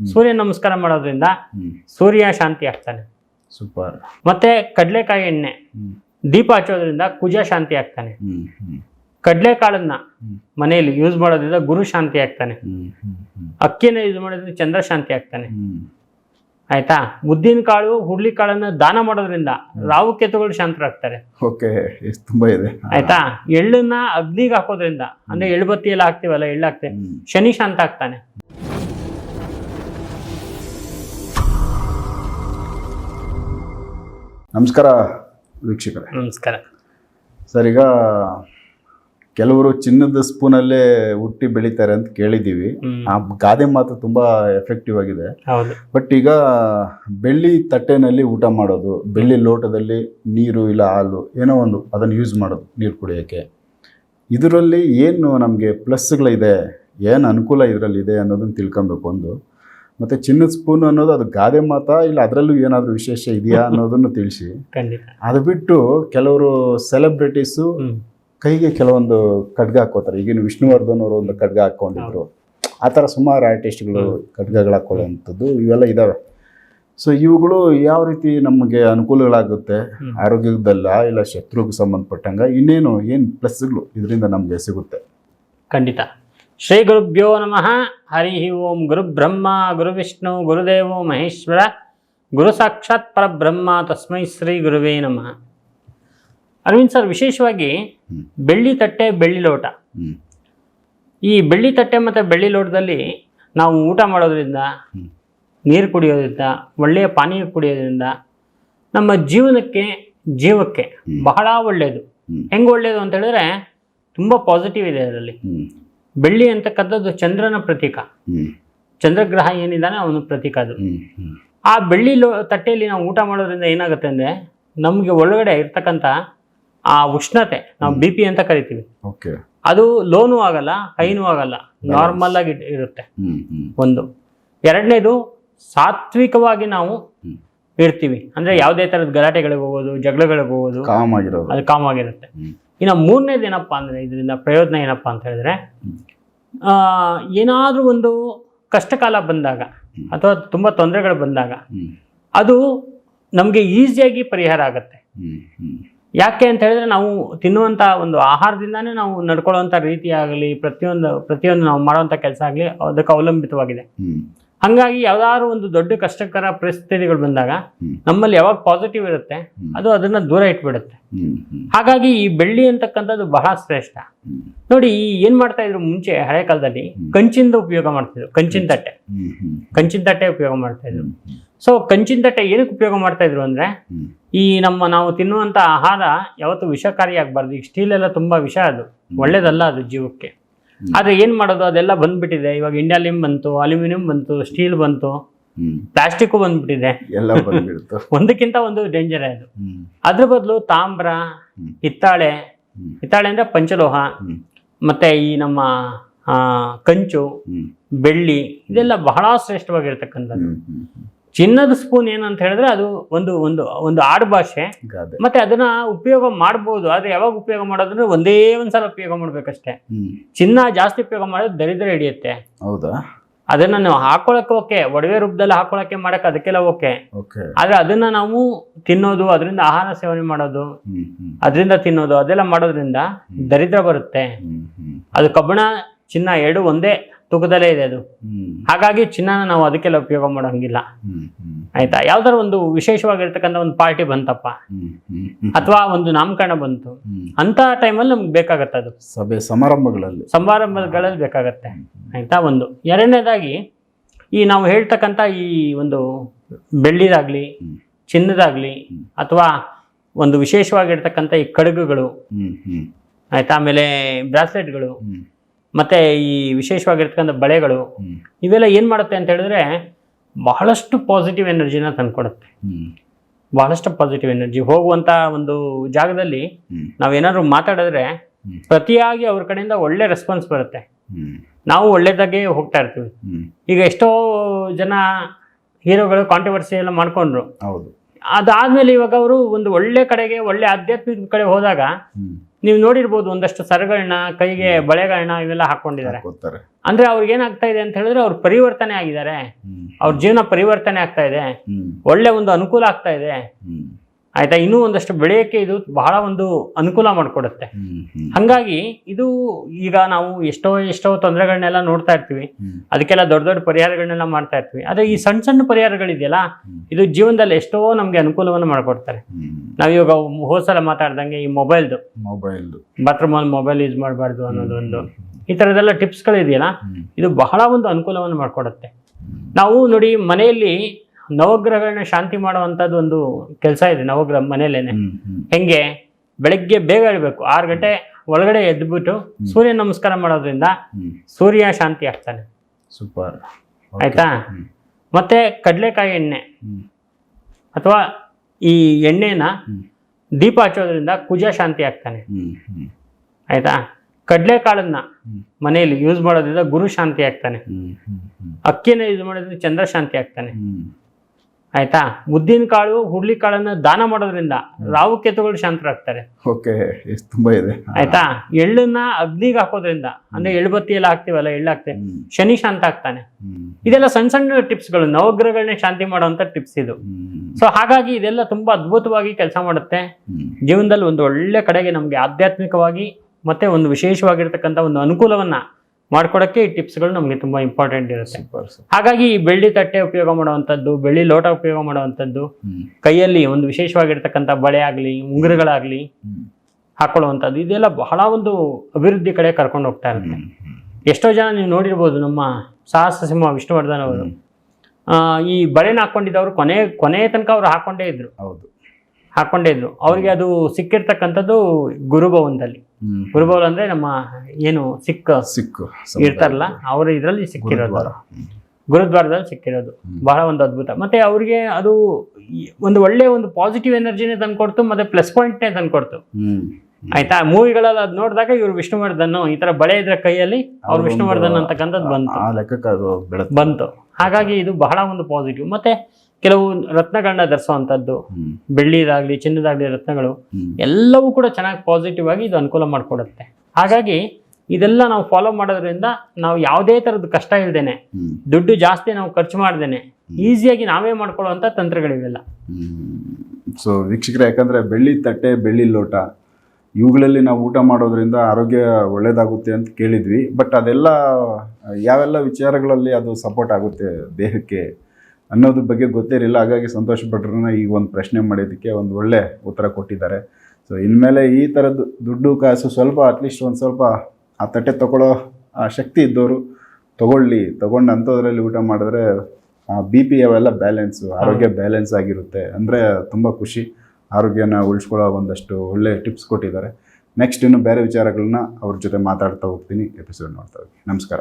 ಸೂರ್ಯ ನಮಸ್ಕಾರ ಮಾಡೋದ್ರಿಂದ ಸೂರ್ಯ ಶಾಂತಿ ಆಗ್ತಾನೆ. ಸೂಪರ್. ಮತ್ತೆ ಕಡಲೆಕಾಯಿ ಎಣ್ಣೆ ದೀಪ ಹಚ್ಚೋದ್ರಿಂದ ಕುಜ ಶಾಂತಿ ಆಗ್ತಾನೆ. ಕಡಲೆಕಾಳನ್ನ ಮನೆಯಲ್ಲಿ ಯೂಸ್ ಮಾಡೋದ್ರಿಂದ ಗುರು ಶಾಂತಿ ಆಗ್ತಾನೆ. ಅಕ್ಕಿನ ಯೂಸ್ ಮಾಡೋದ್ರಿಂದ ಚಂದ್ರ ಶಾಂತಿ ಆಗ್ತಾನೆ. ಆಯ್ತಾ? ಮುದ್ದಿನ ಕಾಳು ಹುಡ್ಲಿ ಕಾಳನ್ನ ದಾನ ಮಾಡೋದ್ರಿಂದ ರಾವು ಕೇತುಗಳು ಶಾಂತರಾಗ್ತಾರೆ. ಆಯ್ತಾ? ಎಳ್ಳನ್ನ ಅಗ್ನಿಗೆ ಹಾಕೋದ್ರಿಂದ ಅಂದ್ರೆ ಎಳ್ಬತ್ತಿ ಎಲ್ಲ ಹಾಕ್ತಿವಲ್ಲ ಎಳ್ಳು ಹಾಕ್ತೇವೆ ಶನಿ ಶಾಂತ ಆಗ್ತಾನೆ. ನಮಸ್ಕಾರ ವೀಕ್ಷಕರೇ. ನಮಸ್ಕಾರ. ಸರ್ ಈಗ ಕೆಲವರು ಚಿನ್ನದ ಸ್ಪೂನಲ್ಲೇ ಹುಟ್ಟಿ ಬೆಳಿತಾರೆ ಅಂತ ಕೇಳಿದ್ದೀವಿ. ಆ ಗಾದೆ ಮಾತು ತುಂಬಾ ಎಫೆಕ್ಟಿವ್ ಆಗಿದೆ. ಬಟ್ ಈಗ ಬೆಳ್ಳಿ ತಟ್ಟೆನಲ್ಲಿ ಊಟ ಮಾಡೋದು ಬೆಳ್ಳಿ ಲೋಟದಲ್ಲಿ ನೀರು ಇಲ್ಲ ಹಾಲು ಏನೋ ಒಂದು ಅದನ್ನು ಯೂಸ್ ಮಾಡೋದು ನೀರು ಕುಡಿಯೋಕ್ಕೆ. ಇದರಲ್ಲಿ ಏನು ನಮಗೆ ಪ್ಲಸ್ಗಳಿದೆ ಏನು ಅನುಕೂಲ ಇದರಲ್ಲಿ ಇದೆ ಅನ್ನೋದನ್ನು ತಿಳ್ಕೊಬೇಕು ಒಂದು. ಮತ್ತು ಚಿನ್ನದ ಸ್ಪೂನ್ ಅನ್ನೋದು ಅದು ಗಾದೆ ಮಾತಾ ಇಲ್ಲ ಅದರಲ್ಲೂ ಏನಾದರೂ ವಿಶೇಷ ಇದೆಯಾ ಅನ್ನೋದನ್ನು ತಿಳಿಸಿ. ಅದು ಬಿಟ್ಟು ಕೆಲವರು ಸೆಲೆಬ್ರಿಟೀಸು ಕೈಗೆ ಕೆಲವೊಂದು ಖಡ್ಗ ಹಾಕೋತಾರೆ. ಈಗಿನ ವಿಷ್ಣುವರ್ಧನ್ ಅವರು ಒಂದು ಖಡ್ಗ ಹಾಕ್ಕೊಂಡಿದ್ರು ಆ ಥರ ಸುಮಾರು ಆರ್ಟಿಸ್ಟ್ಗಳು ಖಡ್ಗಗಳು ಹಾಕೊಳ್ಳುವಂಥದ್ದು ಇವೆಲ್ಲ ಇದ್ದಾವೆ ಸೊ ಇವುಗಳು ಯಾವ ರೀತಿ ನಮಗೆ ಅನುಕೂಲಗಳಾಗುತ್ತೆ. ಆರೋಗ್ಯದಲ್ಲ ಇಲ್ಲ ಶತ್ರುಗೆ ಸಂಬಂಧಪಟ್ಟಂಗ? ಇನ್ನೇನು ಏನು ಪ್ಲಸ್ಗಳು ಇದರಿಂದ ನಮಗೆ ಸಿಗುತ್ತೆ? ಖಂಡಿತ. ಶ್ರೀ ಗುರುಭ್ಯೋ ನಮಃ. ಹರಿ ಓಂ ಗುರು ಬ್ರಹ್ಮ ಗುರು ವಿಷ್ಣು ಗುರುದೇವೋ ಮಹೇಶ್ವರ ಗುರು ಸಾಕ್ಷಾತ್ ಪರಬ್ರಹ್ಮ ತಸ್ಮೈ ಶ್ರೀ ಗುರುವೇ ನಮಃ. ಅರವಿಂದ್ ಸರ್ ವಿಶೇಷವಾಗಿ ಬೆಳ್ಳಿ ತಟ್ಟೆ ಬೆಳ್ಳಿ ಲೋಟ. ಈ ಬೆಳ್ಳಿ ತಟ್ಟೆ ಮತ್ತು ಬೆಳ್ಳಿ ಲೋಟದಲ್ಲಿ ನಾವು ಊಟ ಮಾಡೋದ್ರಿಂದ ನೀರು ಕುಡಿಯೋದ್ರಿಂದ ಒಳ್ಳೆಯ ಪಾನೀಯ ಕುಡಿಯೋದ್ರಿಂದ ನಮ್ಮ ಜೀವನಕ್ಕೆ ಜೀವಕ್ಕೆ ಬಹಳ ಒಳ್ಳೆಯದು. ಹೆಂಗೆ ಒಳ್ಳೆಯದು ಅಂತ ಹೇಳಿದ್ರೆ ತುಂಬ ಪಾಸಿಟಿವ್ ಇದೆ ಅದರಲ್ಲಿ. ಬೆಳ್ಳಿ ಅಂತಕ್ಕಂಥದ್ದು ಚಂದ್ರನ ಪ್ರತೀಕ. ಚಂದ್ರಗ್ರಹ ಏನಿದ್ದಾನೆ ಅವನ ಪ್ರತೀಕ ಅದು. ಆ ಬೆಳ್ಳಿ ಲೋ ತಟ್ಟೆಯಲ್ಲಿ ನಾವು ಊಟ ಮಾಡೋದ್ರಿಂದ ಏನಾಗುತ್ತೆ ಅಂದರೆ ನಮಗೆ ಒಳಗಡೆ ಇರ್ತಕ್ಕಂಥ ಆ ಉಷ್ಣತೆ ನಾವು ಬಿ ಪಿ ಅಂತ ಕರಿತೀವಿ. ಓಕೆ. ಅದು ಲೋನು ಆಗಲ್ಲ ಹೈನೂ ಆಗಲ್ಲ ನಾರ್ಮಲ್ ಆಗಿ ಇರುತ್ತೆ. ಒಂದು. ಎರಡನೇದು ಸಾತ್ವಿಕವಾಗಿ ನಾವು ಇರ್ತೀವಿ. ಅಂದ್ರೆ ಯಾವುದೇ ತರದ ಗಲಾಟೆಗಳಿಗೆ ಹೋಗೋದು ಜಗಳಗಳಿಗೆ ಹೋಗೋದು ಅದು ಕಾಮ್ ಆಗಿರುತ್ತೆ. ಇನ್ನು ಮೂರನೇದು ಏನಪ್ಪಾ ಅಂದ್ರೆ ಇದರಿಂದ ಪ್ರಯೋಜನ ಏನಪ್ಪಾ ಅಂತ ಹೇಳಿದ್ರೆ. ಏನಾದರೂ ಒಂದು ಕಷ್ಟಕಾಲ ಬಂದಾಗ ಅಥವಾ ತುಂಬ ತೊಂದರೆಗಳು ಬಂದಾಗ ಅದು ನಮಗೆ ಈಸಿಯಾಗಿ ಪರಿಹಾರ ಆಗುತ್ತೆ. ಯಾಕೆ ಅಂತ ಹೇಳಿದ್ರೆ ನಾವು ತಿನ್ನುವಂಥ ಒಂದು ಆಹಾರದಿಂದಾನೇ ನಾವು ನಡ್ಕೊಳ್ಳುವಂಥ ರೀತಿ ಆಗಲಿ ಪ್ರತಿಯೊಂದು ಪ್ರತಿಯೊಂದು ನಾವು ಮಾಡುವಂಥ ಕೆಲಸ ಆಗಲಿ ಅದಕ್ಕೆ ಅವಲಂಬಿತವಾಗಿದೆ. ಹಾಗಾಗಿ ಯಾವ್ದಾದ್ರು ಒಂದು ದೊಡ್ಡ ಕಷ್ಟಕರ ಪರಿಸ್ಥಿತಿಗಳು ಬಂದಾಗ ನಮ್ಮಲ್ಲಿ ಯಾವಾಗ ಪಾಸಿಟಿವ್ ಇರುತ್ತೆ ಅದು ಅದನ್ನ ದೂರ ಇಟ್ಬಿಡುತ್ತೆ. ಹಾಗಾಗಿ ಈ ಬೆಳ್ಳಿ ಅಂತಕ್ಕಂಥದ್ದು ಬಹಳ ಶ್ರೇಷ್ಠ. ನೋಡಿ ಏನ್ ಮಾಡ್ತಾ ಇದ್ರು ಮುಂಚೆ ಹಳೆ ಕಾಲದಲ್ಲಿ. ಕಂಚಿಂದ ಉಪಯೋಗ ಮಾಡ್ತಿದ್ರು ಕಂಚಿನ ತಟ್ಟೆ. ಕಂಚಿನ ತಟ್ಟೆ ಉಪಯೋಗ ಮಾಡ್ತಾ ಇದ್ರು. ಸೊ ಕಂಚಿನ ತಟ್ಟೆ ಏನಕ್ಕೆ ಉಪಯೋಗ ಮಾಡ್ತಾ ಇದ್ರು ಅಂದ್ರೆ ಈ ನಮ್ಮ ನಾವು ತಿನ್ನುವಂತ ಆಹಾರ ಯಾವತ್ತು ವಿಷಕಾರಿ ಆಗ್ಬಾರ್ದು. ಈಗ ಸ್ಟೀಲ್ ಎಲ್ಲ ತುಂಬಾ ವಿಷ ಅದು. ಒಳ್ಳೇದಲ್ಲ ಅದು ಜೀವಕ್ಕೆ. ಆದ್ರೆ ಏನ್ ಮಾಡೋದು? ಅದೆಲ್ಲ ಬಂದ್ಬಿಟ್ಟಿದೆ. ಇವಾಗ ಇಂಡಿಯಾಲಿಮ್ ಬಂತು ಅಲ್ಯೂಮಿನಿಯಂ ಬಂತು ಸ್ಟೀಲ್ ಬಂತು ಪ್ಲಾಸ್ಟಿಕ್ ಬಂದ್ಬಿಟ್ಟಿದೆ. ಎಲ್ಲ ಬಂದ್ಬಿಡ್ತು ಒಂದಕ್ಕಿಂತ ಒಂದು ಡೇಂಜರ್ ಅದು ಅದ್ರ ಬದಲು ತಾಮ್ರ ಹಿತ್ತಾಳೆ ಹಿತ್ತಾಳೆ ಅಂದ್ರೆ ಪಂಚಲೋಹ ಮತ್ತೆ ಈ ನಮ್ಮ ಕಂಚು ಬೆಳ್ಳಿ ಇದೆಲ್ಲ ಬಹಳ ಶ್ರೇಷ್ಠವಾಗಿರ್ತಕ್ಕಂಥದ್ದು. ಚಿನ್ನದ ಸ್ಪೂನ್ ಏನಂತ ಹೇಳಿದ್ರೆ ಅದು ಒಂದು ಒಂದು ಒಂದು ಆಡುಭಾಷೆ ಮತ್ತೆ ಅದನ್ನ ಉಪಯೋಗ ಮಾಡಬಹುದು ಆದ್ರೆ ಯಾವಾಗ ಉಪಯೋಗ ಮಾಡೋದಂದ್ರೆ ಒಂದೇ ಒಂದ್ಸಲ ಉಪಯೋಗ ಮಾಡ್ಬೇಕಷ್ಟೇ. ಚಿನ್ನ ಜಾಸ್ತಿ ಉಪಯೋಗ ಮಾಡೋದು ದರಿದ್ರ ಹಿಡಿಯುತ್ತೆ. ಹೌದಾ? ಅದನ್ನ ನಾವು ಹಾಕೊಳಕ್ಕೆ ಓಕೆ ಒಡವೆ ರೂಪದಲ್ಲಿ ಹಾಕೊಳಕ್ಕೆ ಮಾಡಕ್ ಅದಕ್ಕೆಲ್ಲ ಓಕೆ ಆದ್ರೆ ಅದನ್ನ ನಾವು ತಿನ್ನೋದು ಅದರಿಂದ ಆಹಾರ ಸೇವನೆ ಮಾಡೋದು ಅದರಿಂದ ತಿನ್ನೋದು ಅದೆಲ್ಲ ಮಾಡೋದ್ರಿಂದ ದರಿದ್ರ ಬರುತ್ತೆ. ಅದು ಕಬ್ಬಣ ಚಿನ್ನ ಎರಡು ಒಂದೇ ತೂಕದಲ್ಲೇ ಇದೆ ಅದು. ಹಾಗಾಗಿ ಚಿನ್ನನ ನಾವು ಅದಕ್ಕೆಲ್ಲ ಉಪಯೋಗ ಮಾಡೋಂಗಿಲ್ಲ. ಆಯ್ತಾ? ಯಾವ್ದಾರ ಒಂದು ವಿಶೇಷವಾಗಿರ್ತಕ್ಕಂಥ ಒಂದು ಪಾರ್ಟಿ ಬಂತಪ್ಪ. ಅಥವಾ ಒಂದು ನಾಮಕರಣ ಬಂತು. ಅಂತ ಟೈಮಲ್ಲಿ ನಮ್ಗೆ ಬೇಕಾಗತ್ತೆ ಅದು. ಸಭೆ ಸಮಾರಂಭಗಳಲ್ಲಿ. ಸಮಾರಂಭಗಳಲ್ಲಿ ಬೇಕಾಗತ್ತೆ. ಆಯ್ತಾ? ಒಂದು. ಎರಡನೇದಾಗಿ ಈ ನಾವು ಹೇಳ್ತಕ್ಕಂಥ ಈ ಒಂದು ಬೆಳ್ಳಿದಾಗ್ಲಿ ಚಿನ್ನದಾಗ್ಲಿ ಅಥವಾ ಒಂದು ವಿಶೇಷವಾಗಿರ್ತಕ್ಕಂಥ ಈ ಕಡಗುಗಳು ಆಯ್ತಾ? ಆಮೇಲೆ ಬ್ರಾಸ್ಲೆಟ್ಗಳು ಮತ್ತೆ ಈ ವಿಶೇಷವಾಗಿರ್ತಕ್ಕಂಥ ಬಳೆಗಳು ಇವೆಲ್ಲ ಏನು ಮಾಡುತ್ತೆ ಅಂತ ಹೇಳಿದ್ರೆ ಬಹಳಷ್ಟು ಪಾಸಿಟಿವ್ ಎನರ್ಜಿನ ತಂದ್ಕೊಡುತ್ತೆ. ಬಹಳಷ್ಟು ಪಾಸಿಟಿವ್ ಎನರ್ಜಿ ಹೋಗುವಂಥ ಒಂದು ಜಾಗದಲ್ಲಿ ನಾವೇನಾದ್ರು ಮಾತಾಡಿದ್ರೆ ಪ್ರತಿಯಾಗಿ ಅವ್ರ ಕಡೆಯಿಂದ ಒಳ್ಳೆ ರೆಸ್ಪಾನ್ಸ್ ಬರುತ್ತೆ. ನಾವು ಒಳ್ಳೇದಾಗೆ ಹೋಗ್ತಾ ಇರ್ತೀವಿ. ಈಗ ಎಷ್ಟೋ ಜನ ಹೀರೋಗಳು ಕಾಂಟ್ರವರ್ಸಿ ಎಲ್ಲ ಮಾಡ್ಕೊಂಡ್ರು. ಅದಾದ್ಮೇಲೆ ಇವಾಗ ಅವರು ಒಂದು ಒಳ್ಳೆ ಕಡೆಗೆ ಒಳ್ಳೆ ಆಧ್ಯಾತ್ಮಿಕ ಕಡೆ ಹೋದಾಗ ನೀವು ನೋಡಿರ್ಬೋದು ಒಂದಷ್ಟು ಸರಗಳನ್ನ ಕೈಗೆ ಬಳೆಗಳನ್ನ ಇವೆಲ್ಲ ಹಾಕೊಂಡಿದ್ದಾರೆ. ಅಂದ್ರೆ ಅವ್ರಿಗೆ ಏನಾಗ್ತಾ ಇದೆ ಅಂತ ಹೇಳಿದ್ರೆ ಅವ್ರು ಪರಿವರ್ತನೆ ಆಗಿದ್ದಾರೆ. ಅವ್ರ ಜೀವನ ಪರಿವರ್ತನೆ ಆಗ್ತಾ ಇದೆ. ಒಳ್ಳೆ ಒಂದು ಅನುಕೂಲ ಆಗ್ತಾ ಇದೆ. ಆಯ್ತಾ? ಇನ್ನೂ ಒಂದಷ್ಟು ಬೆಳೆಯೋಕ್ಕೆ ಇದು ಬಹಳ ಒಂದು ಅನುಕೂಲ ಮಾಡಿಕೊಡುತ್ತೆ. ಹಂಗಾಗಿ ಇದು ಈಗ ನಾವು ಎಷ್ಟೋ ಎಷ್ಟೋ ತೊಂದರೆಗಳನ್ನೆಲ್ಲ ನೋಡ್ತಾ ಇರ್ತೀವಿ. ಅದಕ್ಕೆಲ್ಲ ದೊಡ್ಡ ದೊಡ್ಡ ಪರಿಹಾರಗಳನ್ನೆಲ್ಲ ಮಾಡ್ತಾ ಇರ್ತೀವಿ. ಆದರೆ ಈ ಸಣ್ಣ ಸಣ್ಣ ಪರಿಹಾರಗಳಿದೆಯಲ್ಲ. ಇದು ಜೀವನದಲ್ಲಿ ಎಷ್ಟೋ ನಮಗೆ ಅನುಕೂಲವನ್ನು ಮಾಡಿಕೊಡ್ತಾರೆ. ಹ್ಮ್. ನಾವು ಇವಾಗ ಹೋದ್ಸಲ ಮಾತಾಡ್ದಂಗೆ ಈ ಮೊಬೈಲ್ದು. ಮೊಬೈಲ್ ಬಾತ್ರೂಮಲ್ಲಿ ಮೊಬೈಲ್ ಯೂಸ್ ಮಾಡಬಾರ್ದು ಅನ್ನೋದೊಂದು ಈ ಥರದ್ದೆಲ್ಲ ಟಿಪ್ಸ್ಗಳಿದೆಯಲ್ಲ ಇದು ಬಹಳ ಒಂದು ಅನುಕೂಲವನ್ನು ಮಾಡಿಕೊಡುತ್ತೆ. ನಾವು ನೋಡಿ ಮನೆಯಲ್ಲಿ ನವಗ್ರಹಗಳನ್ನ ಶಾಂತಿ ಮಾಡುವಂಥದ್ದು ಒಂದು ಕೆಲಸ ಇದೆ ನವಗ್ರಹ ಹ್ಮ್ ಹೆಂಗೆ? ಬೆಳಗ್ಗೆ ಬೇಗ ಹೇಳ್ಬೇಕು ಆರು ಗಂಟೆ ಒಳಗಡೆ ಎದ್ಬಿಟ್ಟು ಸೂರ್ಯ ನಮಸ್ಕಾರ ಮಾಡೋದ್ರಿಂದ ಸೂರ್ಯ ಶಾಂತಿ ಆಗ್ತಾನೆ. ಸೂಪರ್. ಆಯ್ತಾ? ಮತ್ತೆ ಕಡಲೆಕಾಯಿ ಎಣ್ಣೆ. ಅಥವಾ ಈ ಎಣ್ಣೆನ ದೀಪ ಹಚ್ಚೋದ್ರಿಂದ ಕುಜ ಶಾಂತಿ ಆಗ್ತಾನೆ. ಆಯ್ತಾ? ಕಡಲೆಕಾಳನ್ನ. ಮನೆಯಲ್ಲಿ ಯೂಸ್ ಮಾಡೋದ್ರಿಂದ ಗುರು ಶಾಂತಿ ಆಗ್ತಾನೆ. ಅಕ್ಕಿನ ಯೂಸ್ ಮಾಡೋದ್ರಿಂದ ಚಂದ್ರ ಶಾಂತಿ ಆಗ್ತಾನೆ. ಆಯ್ತಾ? ಉದ್ದಿನ ಕಾಳು ಹುರ್ಲಿ ಕಾಳನ್ನ ದಾನ ಮಾಡೋದ್ರಿಂದ ರಾವು ಕೇತುಗಳು ಶಾಂತರಾಗ್ತಾರೆ. ಓಕೆ ತುಂಬಾ ಇದೆ. ಆಯ್ತಾ? ಎಳ್ಳನ್ನ ಅಗ್ನಿಗೆ ಹಾಕೋದ್ರಿಂದ ಅಂದ್ರೆ ಎಳ್ಬತ್ತಿ ಎಲ್ಲ ಹಾಕ್ತಿವಲ್ಲ ಎಳ್ಳು ಹಾಕ್ತೇವೆ ಶನಿ ಶಾಂತ ಆಗ್ತಾನೆ ಇದೆಲ್ಲ ಸಣ್ಣ ಸಣ್ಣ ಟಿಪ್ಸ್ಗಳು ನವಗ್ರಹಗಳನ್ನ ಶಾಂತಿ ಮಾಡುವಂತ ಟಿಪ್ಸ್ ಇದು. ಸೊ ಹಾಗಾಗಿ ಇದೆಲ್ಲ ತುಂಬಾ ಅದ್ಭುತವಾಗಿ ಕೆಲಸ ಮಾಡುತ್ತೆ. ಜೀವನದಲ್ಲಿ ಒಂದು ಒಳ್ಳೆ ಕಡೆಗೆ ನಮಗೆ ಆಧ್ಯಾತ್ಮಿಕವಾಗಿ ಮತ್ತೆ ಒಂದು ವಿಶೇಷವಾಗಿರ್ತಕ್ಕಂಥ ಒಂದು ಅನುಕೂಲವನ್ನ ಮಾಡ್ಕೊಡಕ್ಕೆ ಈ ಟಿಪ್ಸ್ಗಳು ನಮಗೆ ತುಂಬ ಇಂಪಾರ್ಟೆಂಟ್ ಇರುತ್ತೆ. ಹಾಗಾಗಿ ಈ ಬೆಳ್ಳಿ ತಟ್ಟೆ ಉಪಯೋಗ ಮಾಡುವಂಥದ್ದು ಬೆಳ್ಳಿ ಲೋಟ ಉಪಯೋಗ ಮಾಡುವಂಥದ್ದು ಕೈಯಲ್ಲಿ ಒಂದು ವಿಶೇಷವಾಗಿರ್ತಕ್ಕಂಥ ಬಳೆ ಆಗಲಿ ಉಂಗುರಗಳಾಗಲಿ ಹಾಕ್ಕೊಳ್ಳುವಂಥದ್ದು ಹಾಕೊಳ್ಳುವಂಥದ್ದು ಇದೆಲ್ಲ ಬಹಳ ಒಂದು ಅಭಿವೃದ್ಧಿ ಕಡೆ ಕರ್ಕೊಂಡು ಹೋಗ್ತಾ ಇರುತ್ತೆ. ಎಷ್ಟೋ ಜನ ನೀವು ನೋಡಿರ್ಬೋದು ನಮ್ಮ ಸಾಹಸ ಸಿಂಹ ವಿಷ್ಣುವರ್ಧನ್ ಅವರು. ಆ, ಈ ಬಳೆನ ಹಾಕೊಂಡಿದ್ದವರು ಕೊನೆ ಕೊನೆಯ ತನಕ ಅವ್ರು ಹಾಕೊಂಡೇ ಇದ್ರು. ಹೌದು. ಹಾಕೊಂಡೇ ಇದ್ರು. ಅವರಿಗೆ ಅದು ಸಿಕ್ಕಿರ್ತಕ್ಕಂಥದ್ದು ಗುರುಭವನದಲ್ಲಿ. ಗುರುಭವನ ಅಂದ್ರೆ ನಮ್ಮ ಏನು ಸಿಕ್ಕ ಸಿಕ್ಕು ಇರ್ತಾರಲ್ಲ ಅವ್ರ ಇದರಲ್ಲಿ ಸಿಕ್ಕಿರೋದು. ಗುರುದ್ವಾರ. ಗುರುದ್ವಾರದಲ್ಲಿ ಸಿಕ್ಕಿರೋದು. ಬಹಳ ಒಂದು ಅದ್ಭುತ. ಮತ್ತೆ ಅವ್ರಿಗೆ ಅದು ಒಂದು ಒಳ್ಳೆ ಒಂದು ಪಾಸಿಟಿವ್ ಎನರ್ಜಿನೇ ತಂದ್ಕೊಡ್ತು ಮತ್ತೆ ಪ್ಲಸ್ ಪಾಯಿಂಟ್ ನೇ ತಂದ್ಕೊಡ್ತು. ಆಯ್ತಾ? ಮೂವಿಗಳಲ್ಲಿ ಅದ್ ನೋಡಿದಾಗ ಇವ್ರು ವಿಷ್ಣುವರ್ಧನ್ ಈ ತರ ಬಳೆ ಇದ್ರ ಕೈಯಲ್ಲಿ ಅವ್ರು ವಿಷ್ಣುವರ್ಧನ್ ಅಂತಕ್ಕಂಥದ್ದು ಬಂತು. ಬಂತು. ಹಾಗಾಗಿ ಇದು ಬಹಳ ಒಂದು ಪಾಸಿಟಿವ್ ಮತ್ತೆ ಕೆಲವು ರತ್ನಗಳನ್ನ ಧರಿಸುವಂಥದ್ದು ಬೆಳ್ಳಿದಾಗ್ಲಿ ಚಿನ್ನದಾಗ್ಲಿ ರತ್ನಗಳು ಎಲ್ಲವೂ ಕೂಡ ಚೆನ್ನಾಗಿ ಪಾಸಿಟಿವ್ ಆಗಿ ಇದು ಅನುಕೂಲ ಮಾಡಿಕೊಡುತ್ತೆ. ಹಾಗಾಗಿ ಇದೆಲ್ಲ ನಾವು ಫಾಲೋ ಮಾಡೋದ್ರಿಂದ ನಾವು ಯಾವುದೇ ಥರದ ಕಷ್ಟ ಇಲ್ದೇನೆ ದುಡ್ಡು ಜಾಸ್ತಿ ನಾವು ಖರ್ಚು ಮಾಡ್ದೇನೆ ಈಸಿಯಾಗಿ ನಾವೇ ಮಾಡ್ಕೊಳ್ಳುವಂಥ ತಂತ್ರಗಳಿವೆಲ್ಲ. ಸೊ ವೀಕ್ಷಕರೇ ಯಾಕಂದ್ರೆ ಬೆಳ್ಳಿ ತಟ್ಟೆ ಬೆಳ್ಳಿ ಲೋಟ ಇವುಗಳಲ್ಲಿ ನಾವು ಊಟ ಮಾಡೋದ್ರಿಂದ ಆರೋಗ್ಯ ಒಳ್ಳೆಯದಾಗುತ್ತೆ ಅಂತ ಕೇಳಿದ್ವಿ. ಬಟ್ ಅದೆಲ್ಲ ಯಾವೆಲ್ಲ ವಿಚಾರಗಳಲ್ಲಿ ಅದು ಸಪೋರ್ಟ್ ಆಗುತ್ತೆ ದೇಹಕ್ಕೆ? ಅನ್ನೋದ್ರ ಬಗ್ಗೆ ಗೊತ್ತಿರಲಿಲ್ಲ ಹಾಗಾಗಿ ಸಂತೋಷ ಭಟ್ರನ್ನ ಈಗ ಒಂದು ಪ್ರಶ್ನೆ ಮಾಡಿದ್ದಕ್ಕೆ ಒಂದು ಒಳ್ಳೆ ಉತ್ತರ ಕೊಟ್ಟಿದ್ದಾರೆ. ಸೊ ಇನ್ಮೇಲೆ ಈ ಥರದ್ದು ದುಡ್ಡು ಕಾಸು ಸ್ವಲ್ಪ ಅಟ್ಲೀಸ್ಟ್ ಒಂದು ಸ್ವಲ್ಪ ಆ ತಟ್ಟೆ ತಗೊಳ್ಳೋ ಆ ಶಕ್ತಿ ಇದ್ದವರು ತಗೊಳ್ಳಿ. ತಗೊಂಡು ಅಂಥದ್ರಲ್ಲಿ ಊಟ ಮಾಡಿದ್ರೆ ಬಿ ಪಿ ಅವೆಲ್ಲ ಬ್ಯಾಲೆನ್ಸು ಆರೋಗ್ಯ ಬ್ಯಾಲೆನ್ಸ್ ಆಗಿರುತ್ತೆ. ಅಂದರೆ ತುಂಬ ಖುಷಿ. ಆರೋಗ್ಯನ ಉಳಿಸ್ಕೊಳ್ಳೋ ಒಂದಷ್ಟು ಒಳ್ಳೆ ಟಿಪ್ಸ್ ಕೊಟ್ಟಿದ್ದಾರೆ. ನೆಕ್ಸ್ಟ್ ಇನ್ನು ಬೇರೆ ವಿಚಾರಗಳನ್ನ ಅವ್ರ ಜೊತೆ ಮಾತಾಡ್ತಾ ಹೋಗ್ತೀನಿ. ಎಪಿಸೋಡ್ ನೋಡ್ತಾ ಹೋಗಿ. ನಮಸ್ಕಾರ.